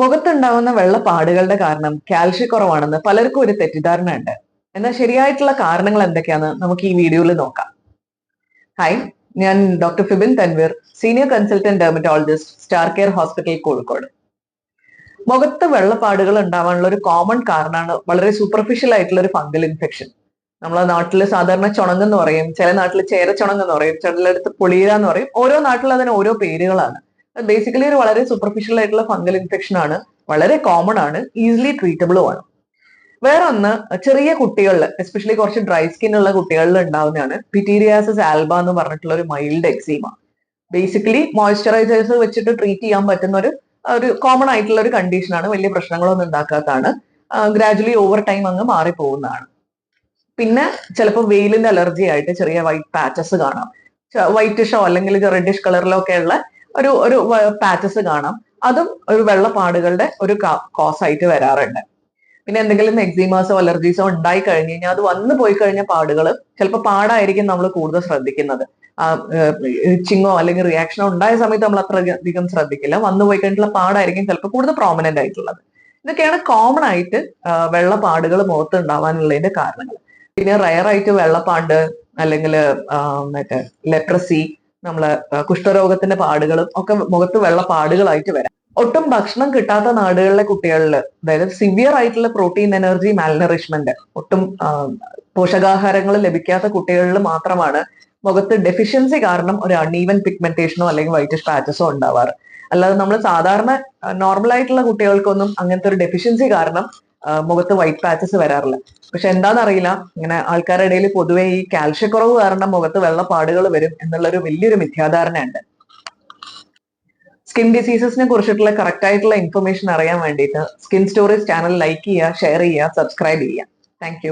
മുഖത്തുണ്ടാവുന്ന വെള്ളപ്പാടുകളുടെ കാരണം കാൽഷ്യക്കുറവാണെന്ന് പലർക്കും ഒരു തെറ്റിദ്ധാരണ ഉണ്ട് എന്നാൽ ശരിയായിട്ടുള്ള കാരണങ്ങൾ എന്തൊക്കെയാന്ന് നമുക്ക് ഈ വീഡിയോയിൽ നോക്കാം. ഹായ് ഞാൻ doctor Fibin Tanveer senior consultant dermatologist Star Care Hospital Kozhikode. മുഖത്ത് വെള്ളപ്പാടുകൾ ഉണ്ടാവാനുള്ള ഒരു കോമൺ കാരണമാണ് വളരെ സൂപ്പർഫിഷ്യൽ ആയിട്ടുള്ള ഒരു ഫംഗൽ ഇൻഫെക്ഷൻ നമ്മളെ നാട്ടിൽ സാധാരണ ചുണങ്ങെന്ന് പറയും ചില നാട്ടിൽ ചേര ചുണങ്ങെന്ന് പറയും ചിലയിടത്ത് പുളിയിലെന്ന് പറയും. ഓരോ നാട്ടിലും അതിന് ഓരോ പേരുകളാണ്. ബേസിക്കലി ഒരു വളരെ സൂപ്പർഫിഷ്യൽ ആയിട്ടുള്ള ഫംഗൽ ഇൻഫെക്ഷൻ ആണ്. വളരെ കോമൺ ആണ്. ഈസിലി ട്രീറ്റബിളും ആണ്. വേറെ ഒന്ന് ചെറിയ കുട്ടികളിൽ എസ്പെഷ്യലി കുറച്ച് ഡ്രൈ സ്കിൻ ഉള്ള കുട്ടികളിൽ ഉണ്ടാവുന്നതാണ്. പിറ്റീരിയാസിസ് ആൽബ എന്ന് പറഞ്ഞിട്ടുള്ള ഒരു മൈൽഡ് എക്സീമ ബേസിക്കലി മോയ്സ്ചറൈസേഴ്സ് വെച്ചിട്ട് ട്രീറ്റ് ചെയ്യാൻ പറ്റുന്ന ഒരു ഒരു കോമൺ ആയിട്ടുള്ള ഒരു കണ്ടീഷനാണ് വലിയ പ്രശ്നങ്ങളൊന്നും ഉണ്ടാക്കാത്തതാണ്. ഗ്രാജുവലി ഓവർ ടൈം അങ്ങ് മാറിപ്പോകുന്നതാണ് പിന്നെ ചിലപ്പോൾ വെയിലിന്റെ അലർജി ആയിട്ട് ചെറിയ വൈറ്റ് പാച്ചസ് കാണാം. വൈറ്റിഷോ അല്ലെങ്കിൽ റെഡിഷ് കളറിലോ ഒക്കെ ഉള്ള ഒരു ഒരു പാച്ചസ് കാണാം. അതും ഒരു വെള്ളപ്പാടുകളുടെ ഒരു കോസ് ആയിട്ട് വരാറുണ്ട്. പിന്നെ എന്തെങ്കിലും എക്സിമാസോ അലർജീസോ ഉണ്ടായി കഴിഞ്ഞ് കഴിഞ്ഞാൽ അത് വന്നു പോയി കഴിഞ്ഞ പാടുകൾ ചിലപ്പോൾ പാടായിരിക്കും നമ്മൾ കൂടുതൽ ശ്രദ്ധിക്കുന്നത്. ചിങ്ങോ അല്ലെങ്കിൽ റിയാക്ഷനോ ഉണ്ടായ സമയത്ത് നമ്മൾ അത്ര അധികം ശ്രദ്ധിക്കില്ല. വന്നു പോയി കഴിഞ്ഞിട്ടുള്ള പാടായിരിക്കും ചിലപ്പോൾ കൂടുതൽ പ്രോമിനന്റ് ആയിട്ടുള്ളത്. ഇതൊക്കെയാണ് കോമൺ ആയിട്ട് വെള്ളപ്പാടുകൾ മുഖത്ത് ഉണ്ടാവാനുള്ളതിന്റെ കാരണങ്ങൾ. പിന്നെ റയറായിട്ട് വെള്ളപ്പാണ്ട് അല്ലെങ്കിൽ മറ്റേ ലെപ്രസി നമ്മളെ കുഷ്ഠരോഗത്തിന്റെ പാടുകളും ഒക്കെ മുഖത്ത് വെള്ള പാടുകളായിട്ട് വരാം. ഒട്ടും ഭക്ഷണം കിട്ടാത്ത നാടുകളിലെ കുട്ടികളിൽ അതായത് സിവിയർ ആയിട്ടുള്ള പ്രോട്ടീൻ എനർജി മാൽനറിഷ്മെന്റ് ഒട്ടും പോഷകാഹാരങ്ങൾ ലഭിക്കാത്ത കുട്ടികളിൽ മാത്രമാണ് മുഖത്ത് ഡെഫിഷ്യൻസി കാരണം ഒരു അൺഈവൻ പിഗ്മെന്റേഷനോ അല്ലെങ്കിൽ വൈറ്റ് പാച്ചസോ ഉണ്ടാവാറ്. അല്ലാതെ നമ്മൾ സാധാരണ നോർമൽ ആയിട്ടുള്ള കുട്ടികൾക്കൊന്നും അങ്ങനത്തെ ഒരു ഡെഫിഷ്യൻസി കാരണം മുഖത്ത് വൈറ്റ് പാച്ചസ് വരാറില്ല. പക്ഷെ എന്താണെന്നറിയില്ല ഇങ്ങനെ ആൾക്കാരുടെ ഇടയിൽ പൊതുവേ ഈ കാൽഷ്യക്കുറവ് കാരണം മുഖത്ത് വെള്ളപ്പാടുകൾ വരും എന്നുള്ളൊരു വലിയൊരു മിഥ്യാധാരണയുണ്ട്. സ്കിൻ ഡിസീസസിനെ കുറിച്ചിട്ടുള്ള കറക്റ്റ് ആയിട്ടുള്ള ഇൻഫർമേഷൻ അറിയാൻ വേണ്ടിയിട്ട് സ്കിൻ സ്റ്റോറീസ് ചാനൽ ലൈക്ക് ചെയ്യുക ഷെയർ ചെയ്യുക സബ്സ്ക്രൈബ് ചെയ്യുക. താങ്ക്